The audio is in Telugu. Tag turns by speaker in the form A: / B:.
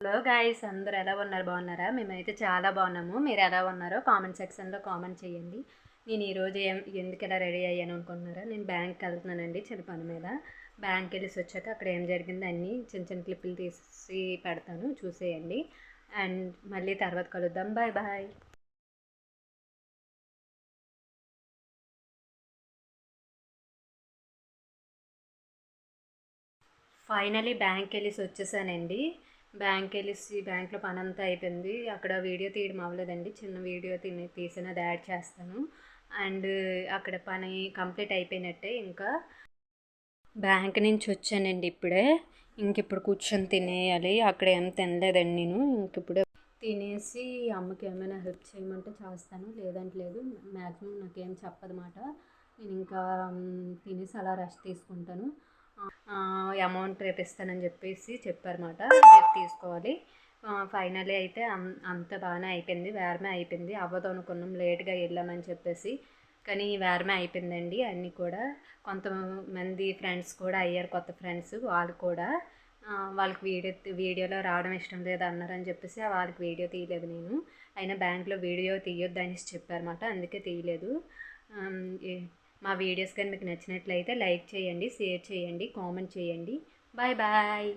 A: హలో గాయస్ అందరు ఎలా ఉన్నారు? బాగున్నారా? మేమైతే చాలా బాగున్నాము. మీరు ఎలా ఉన్నారో కామెంట్ సెక్షన్లో కామెంట్ చేయండి. నేను ఈరోజు ఏం ఎందుకు ఎలా రెడీ అయ్యాను అనుకుంటున్నారా? నేను బ్యాంక్కి వెళ్తున్నానండి చిన్న పని మీద. బ్యాంక్కి వెళ్ళేసి వచ్చాక అక్కడ ఏం జరిగింది అన్నీ చిన్న చిన్న క్లిప్పులు తీసి పెడతాను. చూసేయండి. అండ్ మళ్ళీ తర్వాత కలుద్దాం. బాయ్ బాయ్ ఫైనలీ బ్యాంక్కి వెళ్ళేసి వచ్చేసానండి. బ్యాంక్ వెళ్ళేసి బ్యాంక్లో పని అంతా అయిపోయింది. అక్కడ వీడియో తీయడం అవ్వలేదండి. చిన్న వీడియో తిని తీసిన అది యాడ్ చేస్తాను. అండ్ అక్కడ పని కంప్లీట్ అయిపోయినట్టే ఇంకా బ్యాంక్ నుంచి వచ్చానండి ఇప్పుడే. ఇంక ఇప్పుడు కూర్చొని తినేయాలి. అక్కడ ఏం తినలేదండి నేను. ఇంక ఇప్పుడే తినేసి అమ్మకి ఏమైనా హెల్ప్ చేయమంటే చేస్తాను. లేదంటే లేదు. మ్యాక్సిమం నాకేం చెప్పదన్నమాట నేను ఇంకా తినేసి అలా రెస్ట్ తీసుకుంటాను. అమౌంట్ రేపు ఇస్తానని చెప్పేసి చెప్పారన్నమాట. రేపు తీసుకోవాలి. ఫైనలీ అయితే అం- అంత బాగానే అయిపోయింది. వేరమే అయిపోయింది. అవ్వదు అనుకున్నాం లేట్గా వెళ్ళామని చెప్పేసి. కానీ వేరమే అయిపోయిందండి అన్నీ కూడా. కొంతమంది ఫ్రెండ్స్ కూడా అయ్యారు. కొత్త ఫ్రెండ్స్ వాళ్ళు కూడా. వాళ్ళకి వీడియో వీడియోలో రావడం ఇష్టం లేదు అన్నారని చెప్పేసి వాళ్ళకి వీడియో తీయలేదు నేను. అయినా బ్యాంక్లో వీడియో తీయొద్దు అనేసి చెప్పారన్నమాట. అందుకే తీయలేదు. మా వీడియోస్ కానీ మీకు నచ్చినట్లయితే లైక్ చేయండి షేర్ చేయండి కామెంట్ చేయండి. Bye bye.